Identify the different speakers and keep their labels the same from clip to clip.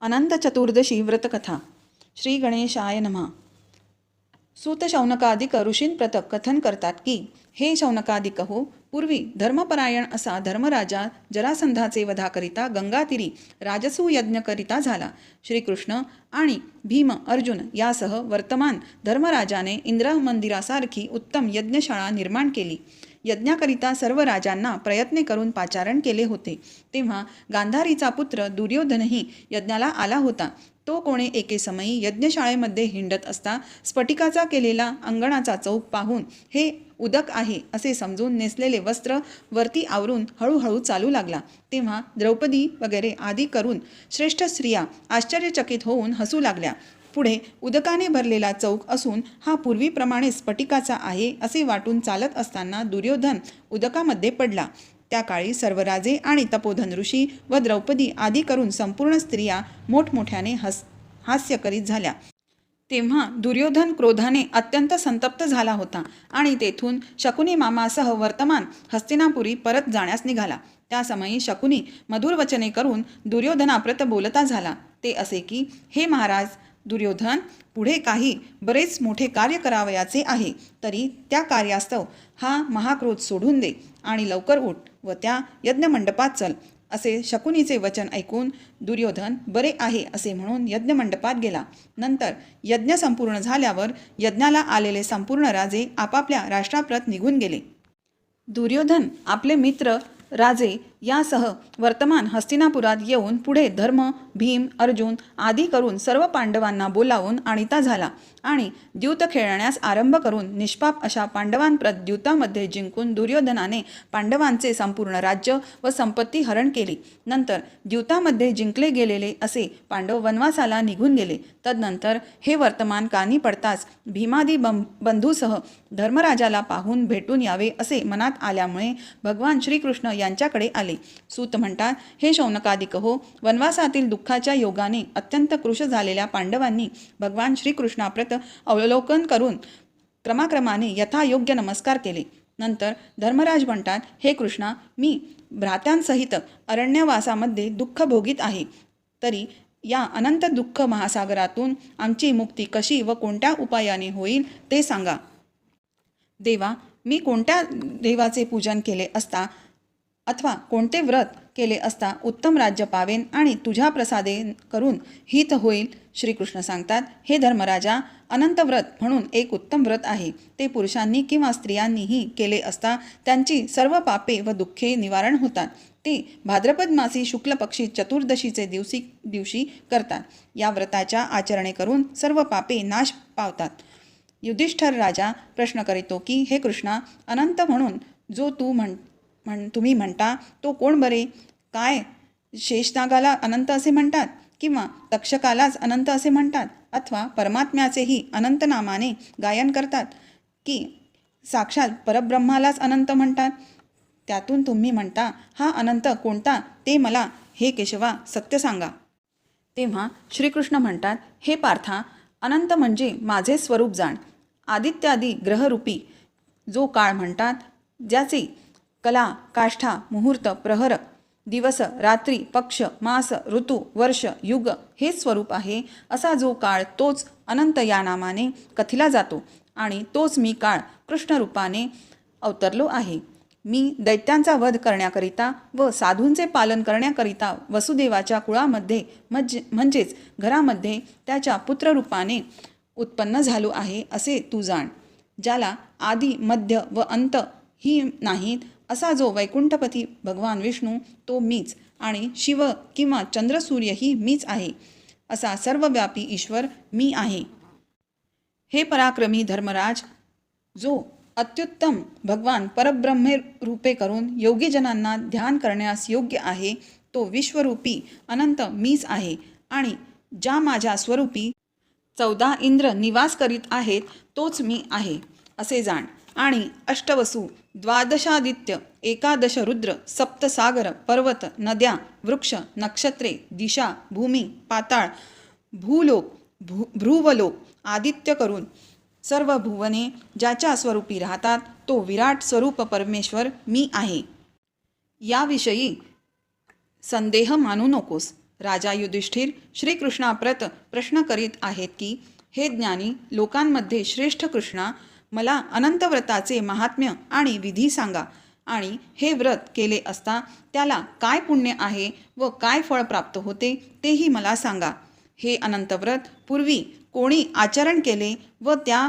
Speaker 1: अनंत चतुर्दशी व्रतकथा. श्री गणेशाय नमः. सूत शौनकादिक ऋषींप्रत कथन करतात की हे शौनकादिक हो पूर्वी धर्मपरायण असा धर्मराजा जरासंधाचे वधाकरिता गंगातीरी राजसू यज्ञकरिता झाला. श्रीकृष्ण आणि भीम अर्जुन यासह वर्तमान धर्मराजाने इंद्र मंदिरासारखी उत्तम यज्ञशाळा निर्माण केली. यज्ञाकरिता सर्व राजांना प्रयत्ने करून पाचारण केले होते. तेव्हा गांधारीचा पुत्र दुर्योधनही यज्ञाला आला होता. तो कोणे एके समयी यज्ञशाळेमध्ये हिंडत असता स्फटिकाचा केलेला अंगणाचा चौक पाहून हे उदक आहे असे समजून नेसलेले वस्त्र वरती आवरून हळूहळू चालू लागला. तेव्हा द्रौपदी वगैरे आदी करून श्रेष्ठ स्त्रिया आश्चर्यचकित होऊन हसू लागल्या. पुढे उदकाने भरलेला चौक असून हा पूर्वीप्रमाणे स्फटिकाचा आहे असे वाटून चालत असताना दुर्योधन उदकामध्ये पडला. त्या काळी सर्व राजे आणि तपोधन ऋषी व द्रौपदी आदी करून संपूर्ण स्त्रिया मोठमोठ्याने हस हास्य करीत झाल्या. तेव्हा दुर्योधन क्रोधाने अत्यंत संतप्त झाला होता आणि तेथून शकुनी मामासह वर्तमान हस्तिनापुरी परत जाण्यास निघाला. त्या समयी शकुनी मधुर वचने करून दुर्योधनाप्रत बोलता झाला. ते असे की हे महाराज दुर्योधन पुढे काही बरेच मोठे कार्य करावयाचे आहे तरी त्या कार्यास्तव हा महाक्रोध सोडून दे आणि लवकर उठ व त्या यज्ञमंडपात चल असे शकुनीचे वचन ऐकून दुर्योधन बरे आहे असे म्हणून यज्ञमंडपात गेला. नंतर यज्ञ संपूर्ण झाल्यावर यज्ञाला आलेले संपूर्ण राजे आपापल्या राष्ट्राप्रत निघून गेले. दुर्योधन आपले मित्र राजे यासह वर्तमान हस्तिनापुरात येऊन पुढे धर्म भीम अर्जुन आदी करून सर्व पांडवांना बोलावून आणिता झाला आणि द्यूत खेळण्यास आरंभ करून निष्पाप अशा पांडवांप्रत द्यूतामध्ये जिंकून दुर्योधनाने पांडवांचे संपूर्ण राज्य व संपत्ती हरण केली. नंतर द्यूतामध्ये जिंकले गेलेले असे पांडव वनवासाला निघून गेले. तदनंतर हे वर्तमान कानी पडताच भीमादी बं बंधूसह धर्मराजाला पाहून भेटून यावे असे मनात आल्यामुळे भगवान श्रीकृष्ण यांच्याकडे आले. सूत म्हणतात हे शौनकादिक हो वनवासातील दुःखाच्या योगाने अत्यंत कृश झालेल्या पांडवांनी भगवान श्रीकृष्णाप्रत अवलोकन करून क्रमाक्रमाने यथायोग्य नमस्कार केले. नंतर धर्मराज म्हणतात हे कृष्णा मी भ्रात्यांसहित अरण्यवासामध्ये दुःख भोगीत आहे. तरी या अनंत दुःख महासागरातून आमची मुक्ती कशी व कोणत्या उपायाने होईल ते सांगा. देवा मी कोणत्या देवाचे पूजन केले असता अथवा कोणते व्रत केले असता उत्तम राज्य पावेन आणि तुझ्या प्रसादे करून हित होईल श्रीकृष्ण सांगतात हे धर्मराजा अनंत व्रत म्हणून एक उत्तम व्रत आहे. ते पुरुषांनी किंवा स्त्रियांनीही केले असता त्यांची सर्व पापे व दुःखे निवारण होतात. ते भाद्रपद मासी शुक्ल पक्षी चतुर्दशीचे दिवशी दिवशी करतात. या व्रताच्या आचरणे करून सर्व पापे नाश पावतात. युधिष्ठर राजा प्रश्न करीतो की हे कृष्णा अनंत म्हणून जो तू म्हण म्हण तुम्ही म्हणता तो कोण बरे? काय? शेषनागाला अनंत असे म्हणतात? किंवा तक्षकालाच अनंत असे म्हणतात? अथवा परमात्म्याचेही अनंत नामाने गायन करतात? की साक्षात परब्रह्मालाच अनंत म्हणतात? त्यातून तुम्ही म्हणता हा अनंत कोणता? ते मला हे केशवा सत्य सांगा. तेव्हा श्रीकृष्ण म्हणतात हे पार्था अनंत म्हणजे माझे स्वरूप जाण. आदित्यादी ग्रहरूपी जो काळ म्हणतात ज्याचे कला काष्ठा मुहूर्त प्रहर दिवस रात्री पक्ष मास ऋतू वर्ष युग हे स्वरूप आहे. असा जो काळ तोच अनंत या नामाने कथिला जातो आणि तोच मी काळ कृष्णरूपाने अवतरलो आहे. मी दैत्यांचा वध करण्याकरिता व साधूंचे पालन करण्याकरिता वसुदेवाच्या कुळामध्ये मज म्हणजेच घरामध्ये त्याच्या पुत्ररूपाने उत्पन्न झालो आहे असे तू जाण. ज्याला आदी मध्य व अंत ही नाहीत असा जो वैकुंठपती भगवान विष्णू तो मीच आणि शिव किंवा चंद्रसूर्यही मीच आहे असा सर्वव्यापी ईश्वर मी आहे. हे पराक्रमी धर्मराज जो अत्युत्तम भगवान परब्रह्मे रूपे करून योगीजनांना ध्यान करण्यास योग्य आहे तो विश्वरूपी अनंत मीच आहे आणि ज्या माझ्या स्वरूपी चौदा इंद्र निवास करीत आहेत तोच मी आहे असे जाण. आणि अष्टवसू द्वादशादित्य एकादश रुद्र सप्तसागर पर्वत नद्या वृक्ष नक्षत्रे दिशा भूमी पाताळ भूलोक भू भ्रुवलोक आदित्य करून सर्व भुवने ज्याच्या स्वरूपी राहतात तो विराट स्वरूप परमेश्वर मी आहे. याविषयी संदेह मानू नकोस. राजा युधिष्ठिर श्रीकृष्णाप्रत प्रश्न करीत आहेत की हे ज्ञानी लोकांमध्ये श्रेष्ठ कृष्णा मला अनंत व्रताचे महात्म्य आणि विधी सांगा. आणि हे व्रत केले असता त्याला काय पुण्य आहे व काय फळ प्राप्त होते तेही मला सांगा. हे अनंत व्रत पूर्वी कोणी आचरण केले व त्या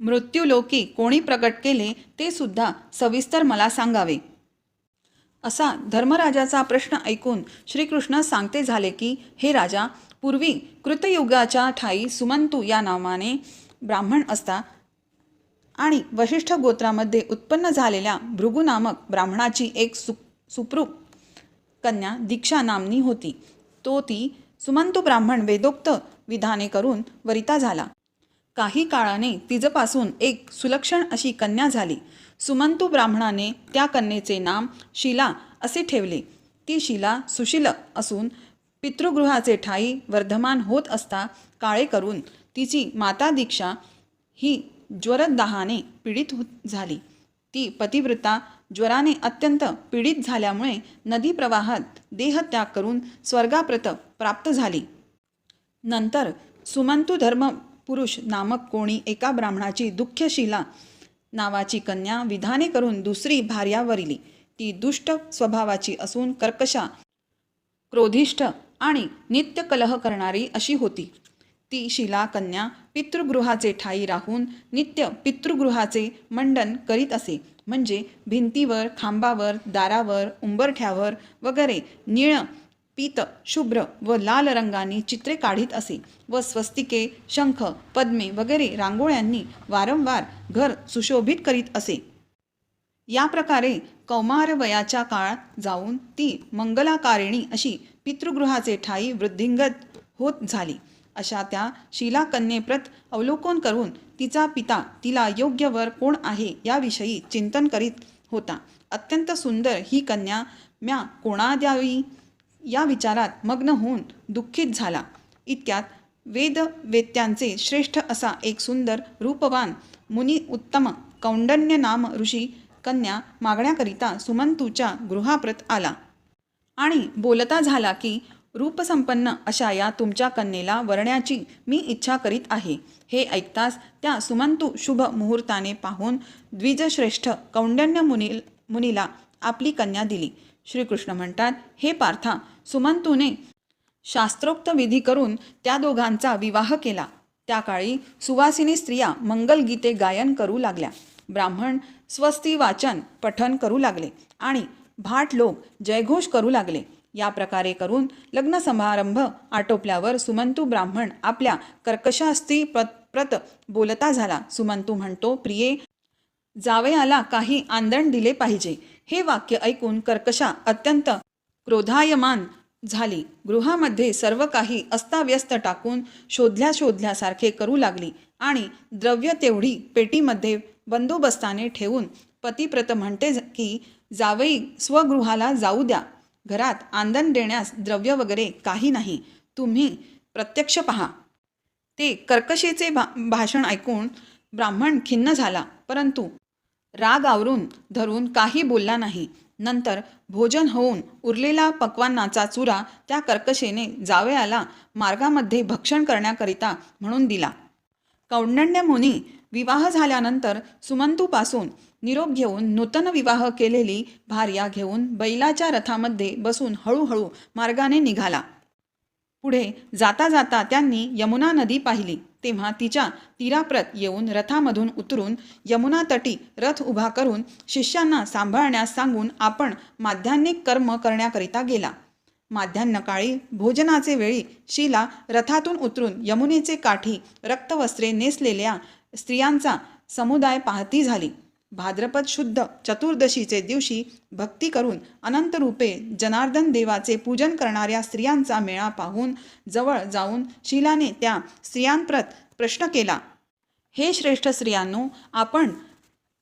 Speaker 1: मृत्यूलोकी कोणी प्रकट केले ते सुद्धा सविस्तर मला सांगावे. असा धर्मराजाचा प्रश्न ऐकून श्रीकृष्ण सांगते झाले की हे राजा पूर्वी कृतयुगाच्या ठाई सुमंतू या नावाने ब्राह्मण असता आणि वशिष्ठ गोत्रामध्ये उत्पन्न झालेल्या भृगू नामक ब्राह्मणाची एक सु सुप्रूप कन्या दीक्षा नामनी होती. तो ती सुमंतू ब्राह्मण वेदोक्त विधाने करून वरिता झाला. काही काळाने तिजपासून एक सुलक्षण अशी कन्या झाली. सुमंतू ब्राह्मणाने त्या कन्येचे नाम शिला असे ठेवले. ती शिला सुशील असून पितृगृहाचे ठाई वर्धमान होत असता काळे करून तिची माता दीक्षा ही ज्वरदाहाने पीडित झाली. ती पतिव्रता ज्वराने अत्यंत पीडित झाल्यामुळे नदी प्रवाहात देहत्याग करून स्वर्गाप्रत प्राप्त झाली. नंतर सुमंतू धर्म पुरुष नामक कोणी एका ब्राह्मणाची दुःखशिला नावाची कन्या विधाने करून दुसरी भार्यावरिली. ती दुष्ट स्वभावाची असून कर्कशा क्रोधिष्ठ आणि नित्य कलह करणारी अशी होती. ती शिला कन्या पितृगृहाचे ठाई राहून नित्य पितृगृहाचे मंडन करीत असे. म्हणजे भिंतीवर खांबावर दारावर उंबरठ्यावर वगैरे निळ पीत शुभ्र व लाल रंगांनी चित्रे काढीत असे व स्वस्तिके शंख पद्मे वगैरे रांगोळ्यांनी वारंवार घर सुशोभित करीत असे. या प्रकारे कौमार वयाच्या काळात जाऊन ती मंगलाकारिणी अशी पितृगृहाचे ठाई वृद्धिंगत होत झाली. अशा त्या शिलाकन्येप्रत अवलोकन करून तिचा पिता तिला योग्य वर कोण आहे याविषयी चिंतन करीत होता. अत्यंत सुंदर ही कन्या म्या कोणा द्यावी या विचारात मग्न होऊन दुःखित झाला. इतक्यात वेद वेत्यांचे श्रेष्ठ असा एक सुंदर रूपवान मुनी उत्तम कौंडन्य नाम ऋषी कन्या मागण्याकरिता सुमंतूच्या गृहाप्रत आला. आणि बोलता झाला की रूपसंपन्न अशा या तुमच्या कन्येला वरण्याची मी इच्छा करीत आहे. हे ऐकताच त्या सुमंतू शुभ मुहूर्ताने पाहून द्विजश्रेष्ठ कौंडन्य मुनी मुनीला आपली कन्या दिली. श्रीकृष्ण म्हणतात हे पार्था सुमंतूने शास्त्रोक्त विधी करून त्या दोघांचा विवाह केला. त्या काळी सुवासिनी स्त्रिया मंगलगीते गायन करू लागल्या. ब्राह्मण स्वस्ती वाचन पठन करू लागले आणि भाट लोक जयघोष करू लागले. या प्रकारे करून लग्न समारंभ आटोपल्यावर सुमंतू ब्राह्मण आपल्या कर्कशास्त्री प्रत प्रत बोलता झाला. सुमंतू म्हणतो प्रिये जावयाला काही आंदण दिले पाहिजे. हे वाक्य ऐकून कर्कशा अत्यंत क्रोधायमान झाली. गृहामध्ये सर्व काही अस्ताव्यस्त टाकून शोधल्या शोधल्यासारखे करू लागली आणि द्रव्य तेवढी पेटीमध्ये बंदोबस्ताने ठेवून पतिप्रत म्हणते की जावई स्वगृहाला जाऊ द्या. घरात आंदण देण्यास द्रव्य वगैरे काही नाही. तुम्ही प्रत्यक्ष पहा. ते कर्कशेचे भा भाषण ऐकून ब्राह्मण खिन्न झाला. परंतु राग आवरून धरून काही बोलला नाही. नंतर भोजन होऊन उरलेला पक्वान्नाचा चुरा त्या कर्कशेने जावयाला मार्गामध्ये भक्षण करण्याकरिता म्हणून दिला. कौंडण्य मुनी विवाह झाल्यानंतर सुमंतूपासून निरोप घेऊन नूतन विवाह केलेली भार्या घेऊन बैलाच्या रथामध्ये बसून हळूहळू मार्गाने निघाला. पुढे जाता जाता त्यांनी यमुना नदी पाहिली. तेव्हा तिच्या तीराप्रत येऊन रथामधून उतरून यमुना तटी रथ उभा करून शिष्यांना सांभाळण्यास सांगून आपण माध्यान्निक कर्म करण्याकरिता गेला. माध्यान्हकाळी भोजनाचे वेळी शीला रथातून उतरून यमुनेचे काठी रक्तवस्त्रे नेसलेल्या स्त्रियांचा समुदाय पाहती झाली. भाद्रपद शुद्ध चतुर्दशीचे दिवशी भक्ती करून अनंत रूपे जनार्दन देवाचे पूजन करणाऱ्या स्त्रियांचा मेळा पाहून जवळ जाऊन शीलाने त्या स्त्रियांप्रत प्रश्न केला हे श्रेष्ठ स्त्रियांनो आपण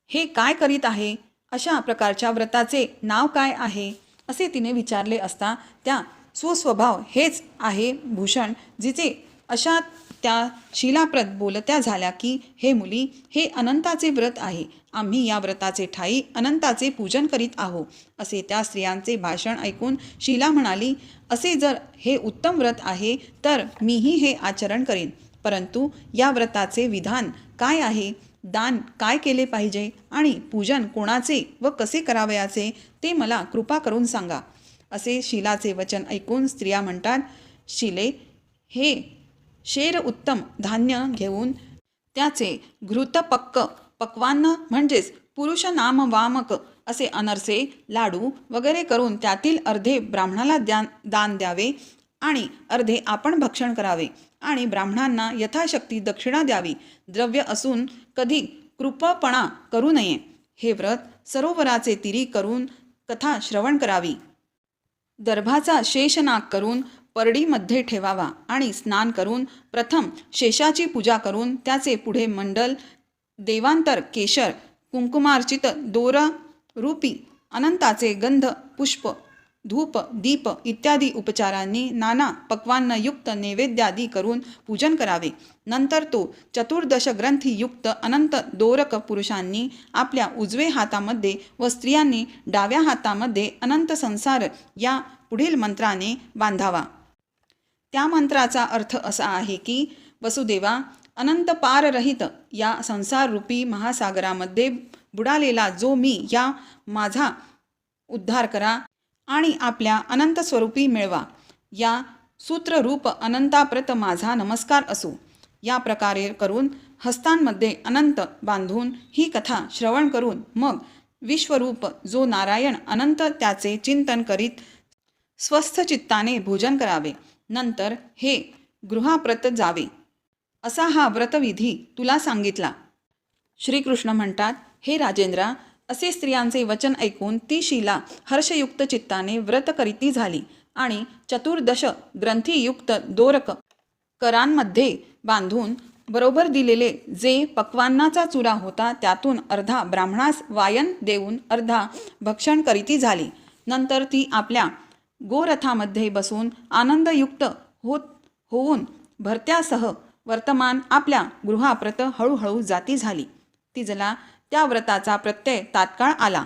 Speaker 1: हे काय करीत आहे? अशा प्रकारच्या व्रताचे नाव काय आहे? असे तिने विचारले असता त्या स्वस्वभाव हेच आहे भूषण जिचे अशा त्या शिलाप्रत बोलत्या झाल्या की हे मुली हे अनंताचे व्रत आहे. आम्ही या व्रताचे ठाई अनंताचे पूजन करीत आहो असे त्या स्त्रियांचे भाषण ऐकून शिला म्हणाली असे जर हे उत्तम व्रत आहे तर मीही हे आचरण करेन. परंतु या व्रताचे विधान काय आहे? दान काय केले पाहिजे आणि पूजन कोणाचे व कसे करावयाचे ते मला कृपा करून सांगा. असे शिलाचे वचन ऐकून स्त्रिया म्हणतात शिले हे शेर उत्तम धान्य घेऊन त्याचे घृतपक्क पक्वान्न म्हणजेच पुरुष नाम वामक असे अनरसे लाडू वगैरे करून त्यातील अर्धे ब्राह्मणाला द्या दान द्यावे. आणि अर्धे आपण भक्षण करावे. आणि ब्राह्मणांना यथाशक्ती दक्षिणा द्यावी. द्रव्य असून कधी कृपपणा करू नये. हे व्रत सरोवराचे तिरी करून कथा श्रवण करावी. दर्भाचा शेषनाग करून परडीमध्ये ठेवावा आणि स्नान करून प्रथम शेषाची पूजा करून त्याचे पुढे मंडल देवांतर केशर कुंकुमार्चित दोरा रूपी अनंताचे गंध पुष्प धूप दीप इत्यादी उपचारांनी नाना पक्वान्नयुक्त नैवेद्यादी करून पूजन करावे. नंतर तो चतुर्दश ग्रंथीयुक्त अनंत दोरक पुरुषांनी आपल्या उजवे हातामध्ये व स्त्रियांनी डाव्या हातामध्ये अनंत संसार या पुढील मंत्राने बांधावा. त्या मंत्राचा अर्थ असा आहे की वसुदेवा अनंत पाररहित या संसाररूपी महासागरामध्ये बुडालेला जो मी या माझा उद्धार करा. आणि आपल्या अनंत स्वरूपी मिळवा. या सूत्ररूप अनंताप्रत माझा नमस्कार असो. या प्रकारे करून हस्तांमध्ये अनंत बांधून ही कथा श्रवण करून मग विश्वरूप जो नारायण अनंत त्याचे चिंतन करीत स्वस्थ चित्ताने भोजन करावे. नंतर हे गृहाप्रत जावे. असा हा व्रतविधी तुला सांगितला. श्रीकृष्ण म्हणतात हे राजेंद्रा असे स्त्रियांचे वचन ऐकून ती शिला हर्षयुक्त चित्ताने व्रत करीती झाली आणि चतुर्दश ग्रंथीयुक्त दोरक करांमध्ये बांधून बरोबर दिलेले जे पक्वान्नाचा चुरा होता त्यातून अर्धा ब्राह्मणास वायन देऊन अर्धा भक्षण करीती झाली. नंतर ती आपल्या गोरथामध्ये बसून आनंदयुक्त होत होऊन भरत्यासह वर्तमान आपल्या गृहाप्रत हळूहळू जाती झाली. तिजला त्या व्रताचा प्रत्यय तात्काळ आला.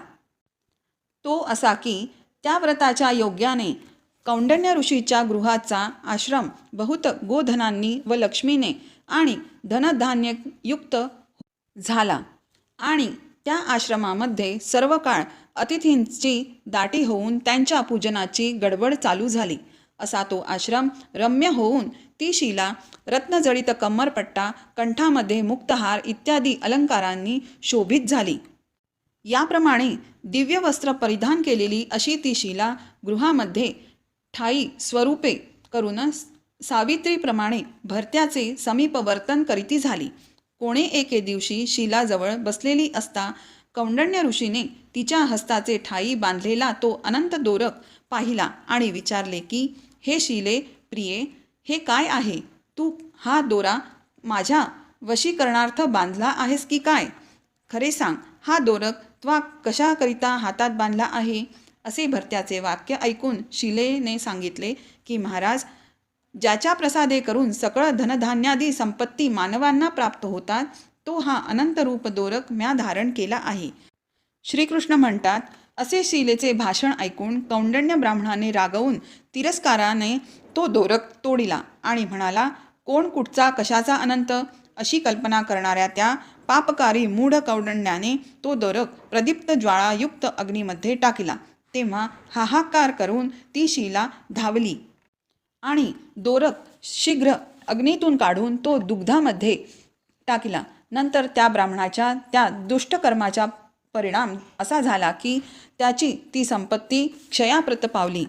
Speaker 1: तो असा की त्या व्रताच्या योग्याने कौंडण्य ऋषीच्या गृहाचा आश्रम बहुत गोधनांनी व लक्ष्मीने आणि धनधान्ययुक्त झाला आणि त्या आश्रमामध्ये सर्व काळ अतिथींची दाटी होऊन त्यांच्या पूजनाची गडबड चालू झाली. असा तो आश्रम रम्य होऊन ती शिला रत्नजडित कम्मरपट्टा कंठामध्ये मुक्तहार इत्यादी अलंकारांनी शोभित झाली. याप्रमाणे दिव्य वस्त्र परिधान केलेली अशी ती शिला गृहामध्ये ठाई स्वरूपे करून सावित्रीप्रमाणे भरत्याचे समीप वर्तन करीती झाली. कोणे एके दिवशी शिलाजवळ बसलेली असता कौंडण्य ऋषीने तिच्या हस्ताचे ठाई बांधलेला तो अनंत दोरक पाहिला आणि विचारले की हे शिले प्रिये हे काय आहे? तू हा दोरा माझ्या वशीकरणार्थ बांधला आहेस की काय? खरे सांग हा दोरक त्वा कशाकरिता हातात बांधला आहे? असे भरत्याचे वाक्य ऐकून शिलेने सांगितले की महाराज ज्याच्या प्रसादे करून सकळ धनधान्यादी संपत्ती मानवांना प्राप्त होतात तो हा अनंतरूप दोरक म्या धारण केला आहे. श्रीकृष्ण म्हणतात असे शिलेचे भाषण ऐकून कौंडण्य ब्राह्मणाने रागवून तिरस्काराने तो दोरक तोडिला आणि म्हणाला कोण कुठचा कशाचा अनंत? अशी कल्पना करणाऱ्या त्या पापकारी मूढ कौंडण्याने तो दोरक प्रदीप्त ज्वाळायुक्त अग्नीमध्ये टाकला. तेव्हा हाहाकार करून ती शिला धावली आणि दोरक शीघ्र अग्नीतून काढून तो दुग्धामध्ये टाकला. नंतर त्या ब्राह्मणाच्या त्या दुष्टकर्माच्या परिणाम असा झाला की त्याची ती संपत्ती क्षयाप्रत पावली.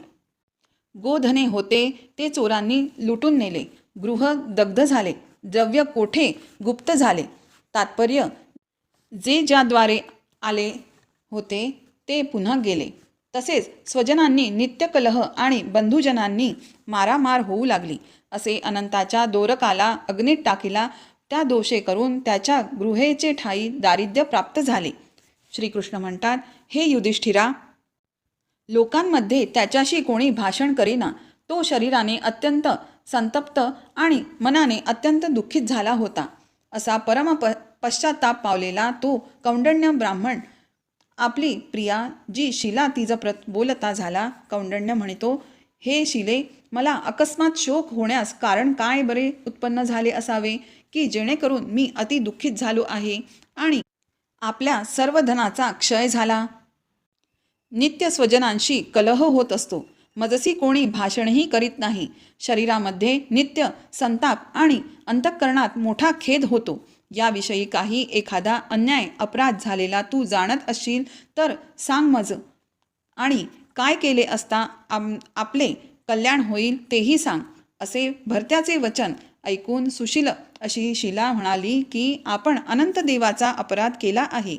Speaker 1: गोधने होते ते चोरांनी लुटून नेले. गृह दग्ध झाले द्रव्य कोठे गुप्त झाले. तात्पर्य जे ज्याद्वारे आले होते ते पुन्हा गेले. तसेच स्वजनांनी नित्यकलह आणि बंधुजनांनी मारामार होऊ लागली असे अनंताच्या दोरकाला अग्नीत टाकीला त्या दोषे करून त्याच्या गृहेचे ठाई दारिद्र्य प्राप्त झाले. श्रीकृष्ण म्हणतात हे युधिष्ठिरा लोकांमध्ये त्याच्याशी कोणी भाषण करीना तो शरीराने अत्यंत संतप्त आणि मनाने अत्यंत दुःखित झाला होता. असा परम प पश्चाताप पावलेला तो कौंडण्य ब्राह्मण आपली प्रिया जी शिला तिजप्रत बोलता झाला कौंडण्य म्हणतो हे शिले मला अकस्मात शोक होण्यास कारण काय बरे उत्पन्न झाले असावे की जेणेकरून मी अति दुःखित झालो आहे आणि आपल्या सर्व धनाचा क्षय झाला. नित्य स्वजनांशी कलह होत असतो. मजसी कोणी भाषणही करीत नाही. शरीरामध्ये नित्य संताप आणि अंतःकरणात मोठा खेद होतो. याविषयी काही एखादा अन्याय अपराध झालेला तू जाणत असशील तर सांग मज. आणि काय केले असता आम आपले कल्याण होईल तेही सांग. असे भरत्याचे वचन ऐकून सुशील अशी शिला म्हणाली की आपण अनंत देवाचा अपराध केला आहे.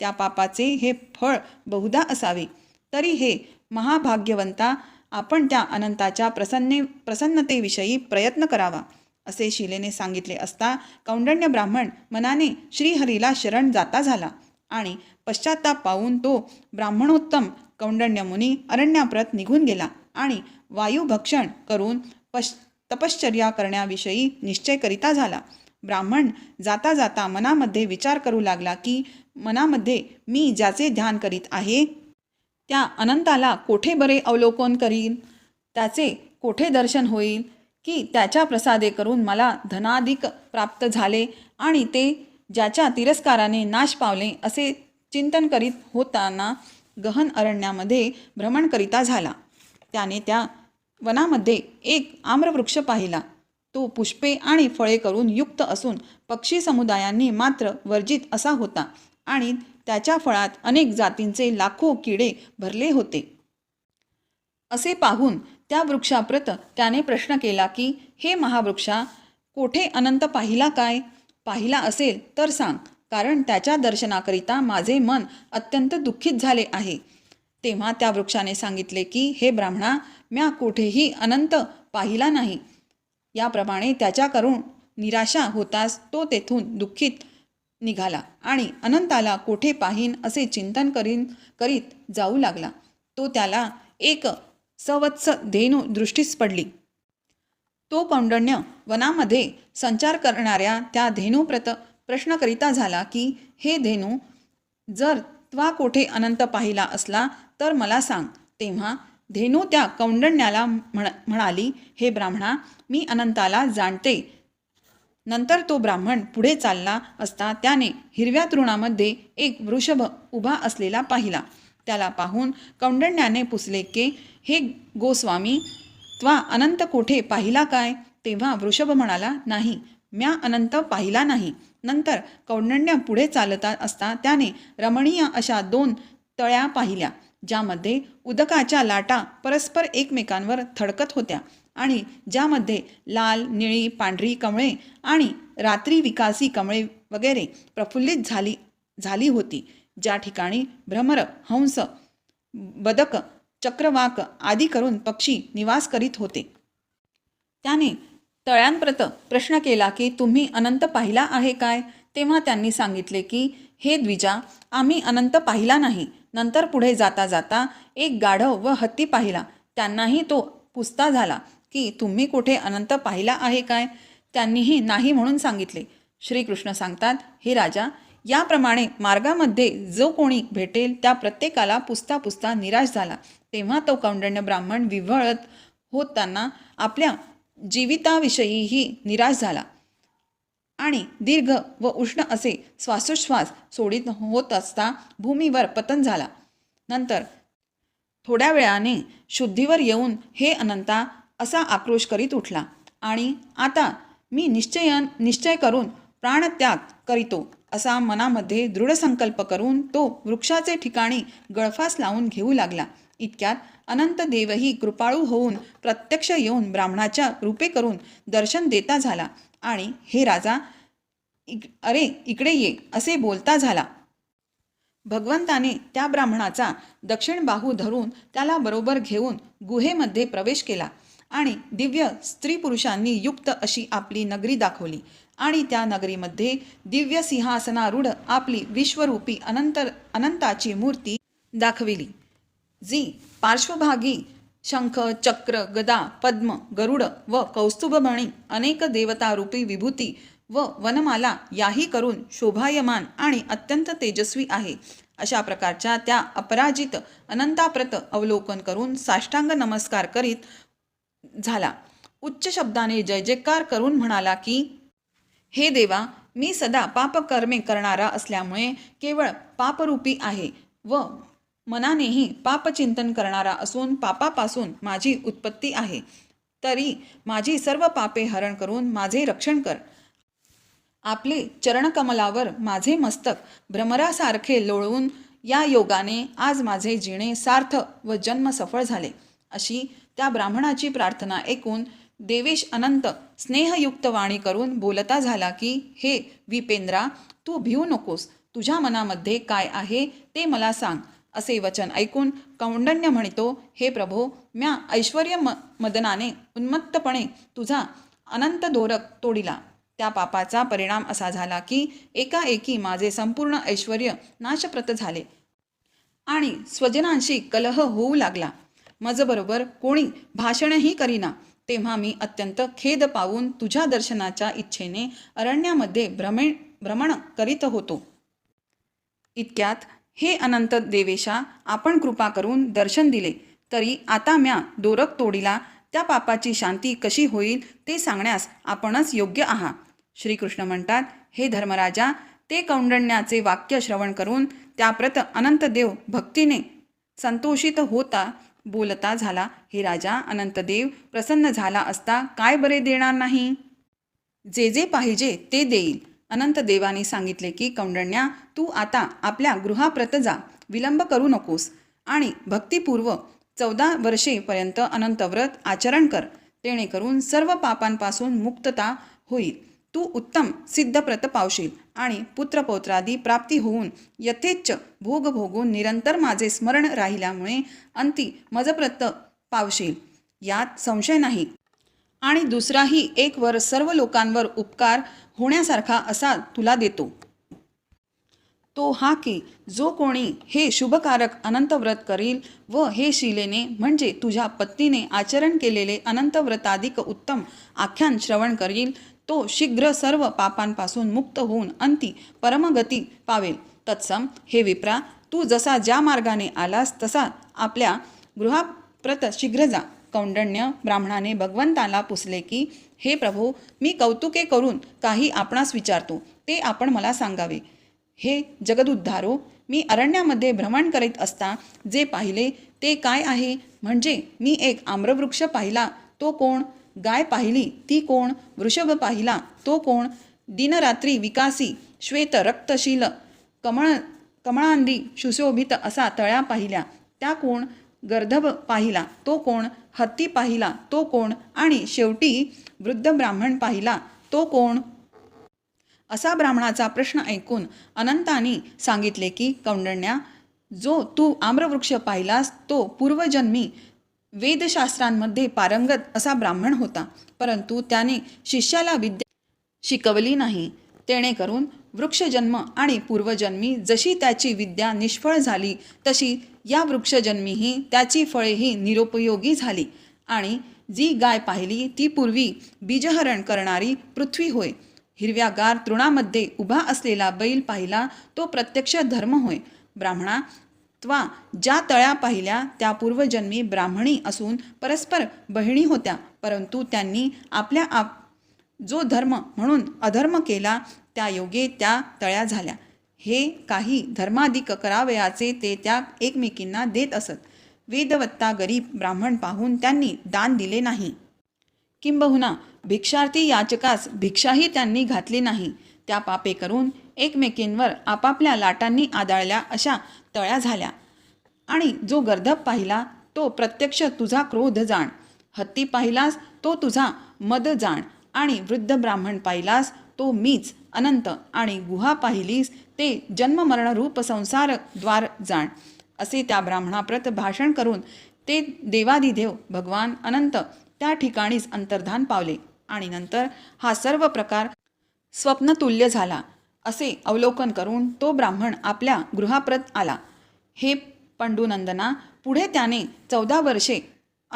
Speaker 1: त्या पापाचे हे फळ बहुधा असावे. तरी हे महाभाग्यवंता आपण त्या अनंताच्या प्रसन्ने प्रसन्नतेविषयी प्रयत्न करावा असे शिलेने सांगितले असता कौंडण्य ब्राह्मण मनाने श्रीहरीला शरण जाता झाला आणि पश्चाताप पाहून तो ब्राह्मणोत्तम कौंडण्य मुनी अरण्याप्रत निघून गेला आणि वायुभक्षण करून पश तपश्चर्या करण्याविषयी निश्चय करिता झाला. ब्राह्मण जाता जाता मनामध्ये विचार करू लागला की मनामध्ये मी ज्याचे ध्यान करीत आहे त्या अनंताला कोठे बरे अवलोकन करीन? त्याचे कोठे दर्शन होईल? की त्याच्या प्रसादे करून मला धनाधिक प्राप्त झाले आणि ते ज्याच्या तिरस्काराने नाश पावले असे चिंतन करीत होताना गहन अरण्यामध्ये भ्रमण करिता झाला. त्याने त्या वनामध्ये एक आम्रवृक्ष पाहिला. तो पुष्पे आणि फळे करून युक्त असून पक्षी समुदायांनी मात्र वर्जित असा होता आणि त्याच्या फळात अनेक जातींचे लाखो किडे भरले होते. असे पाहून त्या वृक्षाप्रत त्याने प्रश्न केला की हे महावृक्षा कोठे अनंत पाहिला काय? पाहिला असेल तर सांग कारण त्याच्या दर्शनाकरिता माझे मन अत्यंत दुःखित झाले आहे. तेव्हा त्या वृक्षाने सांगितले की हे ब्राह्मणा म्या कोठेही अनंत पाहिला नाही. याप्रमाणे त्याच्याकडून निराशा होताच तो तेथून दुःखीत निघाला आणि अनंताला कोठे पाहीन असे चिंतन करीन करीत जाऊ लागला. तो त्याला एक सवत्स धेनू दृष्टीस पडली. तो कौंडण्य वनामध्ये संचार करणाऱ्या त्या धेनूप्रत प्रश्नकरिता झाला की हे धेनू जर त्वा कोठे अनंत पाहिला असला तर मला सांग. तेव्हा धेनू त्या कौंडण्याला म्हण म्हणाली हे ब्राह्मणा मी अनंताला जाणते. नंतर तो ब्राह्मण पुढे चालला असता त्याने हिरव्या तृणामध्ये एक वृषभ उभा असलेला पाहिला. त्याला पाहून कौंडण्याने पुसले की हे गोस्वामी त्वा अनंत कोठे पाहिला काय? तेव्हा वृषभ म्हणाला नाही म्या अनंत पाहिला नाही. नंतर कौंडण्य पुढे चालता असता त्याने रमणीय अशा दोन तळ्या पाहिल्या. ज्यामध्ये उदकाच्या लाटा परस्पर एकमेकांवर थडकत होत्या आणि ज्यामध्ये लाल निळी पांढरी कमळे आणि रात्री विकासी कमळे वगैरे प्रफुल्लित झाली झाली होती. ज्या ठिकाणी भ्रमर हंस बदक चक्रवाक आदी करून पक्षी निवास करीत होते. त्याने तळ्यांप्रत प्रश्न केला की तुम्ही अनंत पाहिला आहे काय? तेव्हा त्यांनी सांगितले की हे द्विजा आम्ही अनंत पाहिला नाही. नंतर पुढे जाता जाता एक गाढव व हत्ती पाहिला. त्यांनाही तो पुसता झाला. की तुम्ही कुठे अनंत पाहिला आहे काय? त्यांनीही नाही म्हणून सांगितले. श्रीकृष्ण सांगतात हे राजा याप्रमाणे मार्गामध्ये जो कोणी भेटेल त्या प्रत्येकाला पुसता पुसता निराश झाला. तेव्हा तो कौंडण्य ब्राह्मण विव्हळत होताना आपल्या जीविताविषयीही निराश झाला. आणि दीर्घ व उष्ण असे श्वासोच्छ्वास सोडित होत असता भूमीवर पतन झाला. नंतर थोड्या वेळाने शुद्धीवर येऊन हे अनंता असा आक्रोश करीत उठला आणि आता मी निश्चयन निश्चय करून प्राणत्याग करीतो असा मनामध्ये दृढ संकल्प करून तो वृक्षाचे ठिकाणी गळफास लावून घेऊ लागला. इतक्यात अनंत देवही कृपाळू होऊन प्रत्यक्ष येऊन ब्राह्मणाच्या रूपे करून दर्शन देता झाला. आणि हे राजा इक अरे इकडे ये असे बोलता झाला. भगवंताने त्या ब्राह्मणाचा दक्षिण बाहू धरून त्याला बरोबर घेऊन गुहेमध्ये प्रवेश केला आणि दिव्य स्त्री पुरुषांनी युक्त अशी आपली नगरी दाखवली आणि त्या नगरीमध्ये दिव्य सिंहासनारूढ आपली विश्वरूपी अनंत अनंताची मूर्ती दाखविली जी पार्श्वभागी शंख चक्र गदा पद्म गरुड व कौस्तुभमणी अनेक देवतारूपी विभूती व वनमाला याही करून शोभायमान आणि अत्यंत तेजस्वी आहे. अशा प्रकारच्या त्या अपराजित अनंताप्रत अवलोकन करून साष्टांग नमस्कार करीत झाला. उच्च शब्दाने जय जयकार करून म्हणाला की हे देवा मी सदा पापकर्मे करणारा असल्यामुळे केवळ पापरूपी आहे व मनानेही पापचिंतन करणारा असून पापापासून माझी उत्पत्ती आहे. तरी माझी सर्व पापे हरण करून माझे रक्षण कर. आपले चरणकमलावर माझे मस्तक भ्रमरासारखे लोळवून या योगाने आज माझे जिणे सार्थ व जन्म सफळ झाले. अशी त्या ब्राह्मणाची प्रार्थना ऐकून देवेश अनंत स्नेहयुक्त वाणी करून बोलता झाला की हे विपेंद्रा तू भिऊ नकोस. तुझ्या मनामध्ये काय आहे ते मला सांग. असे वचन ऐकून कौंडण्य म्हणतो हे प्रभो म्या ऐश्वर्य म मदनाने उन्मत्तपणे तुझा अनंत दोरक तोडिला. त्या पापाचा परिणाम असा झाला की एकाएकी माझे संपूर्ण ऐश्वर नाशप्रत झाले आणि स्वजनांशी कलह होऊ लागला. मजबरोबर कोणी भाषणही करीना. तेव्हा मी अत्यंत खेद पावून तुझ्या दर्शनाच्या इच्छेने अरण्यामध्ये भ्रमे भ्रमण करीत होतो. इतक्यात हे अनंत देवेशा आपण कृपा करून दर्शन दिले. तरी आता म्या दोरक तोडीला त्या पापाची शांती कशी होईल ते सांगण्यास आपणच योग्य आहात. श्रीकृष्ण म्हणतात हे धर्मराजा ते कौंडण्याचे वाक्य श्रवण करून त्याप्रत अनंतदेव भक्तीने संतोषित होता बोलता झाला हे राजा अनंतदेव प्रसन्न झाला असता काय बरे देणार नाही? जे जे पाहिजे ते देईल. अनंत देवाने सांगितले की कौंडण्या तू आता आपल्या गृहाप्रत जा विलंब करू नकोस आणि भक्तिपूर्व चौदा वर्षेपर्यंत अनंतव्रत आचरण कर जेणेकरून सर्व पापांपासून मुक्तता होईल. तू उत्तम सिद्धप्रत पावशील आणि पुत्रपौत्रादी प्राप्ती होऊन यथेच्छ भोग भोगून निरंतर माझे स्मरण राहिल्यामुळे अंती मजप्रत पावशील. यात संशय नाही आणि दुसराही एक वर सर्व लोकांवर उपकार होण्यासारखा असा तुला देतो. तो हा की जो कोणी हे शुभकारक अनंतव्रत करील व हे शिलेने म्हणजे तुझ्या पत्नीने आचरण केलेले अनंतव्रताधिक उत्तम आख्यान श्रवण करील तो शीघ्र सर्व पापांपासून मुक्त होऊन अंती परमगती पावेल. तत्सम हे विप्रा तू जसा ज्या मार्गाने आलास तसा आपल्या गृहाप्रत शीघ्र जा. कौंडण्य ब्राह्मणाने भगवंताला पुसले की हे प्रभो मी कौतुके करून काही आपणास विचारतो ते आपण मला सांगावे. हे जगदुद्धारो मी अरण्यामध्ये भ्रमण करीत असता जे पाहिले ते काय आहे? म्हणजे मी एक आम्रवृक्ष पाहिला तो कोण? गाय पाहिली ती कोण? वृषभ पाहिला तो कोण? दिनरात्री विकासी श्वेत रक्तशील कमळ कमळांदी सुशोभित असा तळ्या पाहिल्या त्या कोण? गर्धभ पाहिला तो कोण? हत्ती पाहिला तो कोण? आणि शेवटी वृद्ध ब्राह्मण पाहिला तो कोण? असा ब्राह्मणाचा प्रश्न ऐकून अनंतानी सांगितले की कौंडण्या जो तू आम्रवृक्ष पाहिलास तो पूर्वजन्मी वेदशास्त्रांमध्ये पारंगत असा ब्राह्मण होता परंतु त्याने शिष्याला विद्या शिकवली नाही. तेणेकरून वृक्षजन्म आणि पूर्वजन्मी जशी त्याची विद्या निष्फळ झाली तशी या वृक्षजन्मीही त्याची फळेही निरुपयोगी झाली. आणि जी गाय पाहिली ती पूर्वी बीजहरण करणारी पृथ्वी होय. हिरव्यागार तृणामध्ये उभा असलेला बैल पाहिला तो प्रत्यक्ष धर्म होय. ब्राह्मणा त्वा ज्या तळ्या पाहिल्या त्या पूर्वजन्मी ब्राह्मणी असून परस्पर बहिणी होत्या परंतु त्यांनी आपल्या आप जो धर्म म्हणून अधर्म केला त्या योगे त्या तळ्या झाल्या. हे काही धर्माधिक करावयाचे ते त्या एकमेकींना देत असत. वेदवत्ता गरीब ब्राह्मण पाहून त्यांनी दान दिले नाही. किंबहुना भिक्षार्थी याचकास भिक्षाही त्यांनी घातली नाही. त्या पापे करून एकमेकींवर आपापल्या लाटांनी आदळल्या अशा तळ्या झाल्या. आणि जो गर्धप पाहिला तो प्रत्यक्ष तुझा क्रोध जाण. हत्ती पाहिलास तो तुझा मद जाण. आणि वृद्ध ब्राह्मण पाहिलास तो मीच अनंत आणि गुहा पाहिलीस ते जन्ममरणरूप संसार द्वार जाण. असे त्या ब्राह्मणाप्रत भाषण करून ते देवादिदेव भगवान अनंत त्या ठिकाणीच अंतर्धान पावले आणि नंतर हा सर्व प्रकार स्वप्नतुल्य झाला. असे अवलोकन करून तो ब्राह्मण आपल्या गृहाप्रत आला. हे पंडुनंदना पुढे त्याने चौदा वर्षे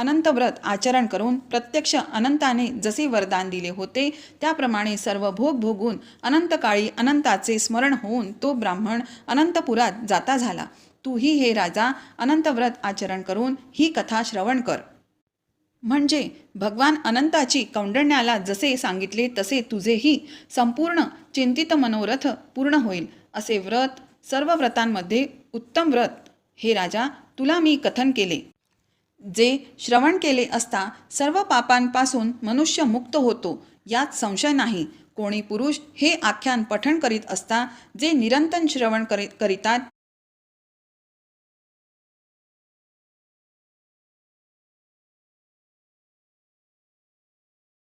Speaker 1: अनंत व्रत आचरण करून प्रत्यक्ष अनंताने जसे वरदान दिले होते त्याप्रमाणे सर्व भोग भोगून अनंतकाळी अनंताचे स्मरण होऊन तो ब्राह्मण अनंतपुरात जाता झाला. तूही हे राजा अनंत व्रत आचरण करून ही कथा श्रवण कर. म्हणजे भगवान अनंताची कौंडण्याला जसे सांगितले तसे तुझेही संपूर्ण चिंतित मनोरथ पूर्ण होईल. असे व्रत सर्व व्रतांमध्ये उत्तम व्रत. हे राजा तुला मी कथन केले. जे श्रवण केले असता सर्व पापांपासून मनुष्य मुक्त होतो यात संशय नाही. कोणी पुरुष हे आख्यान पठण करीत असता जे निरंतर श्रवण करीत करीतात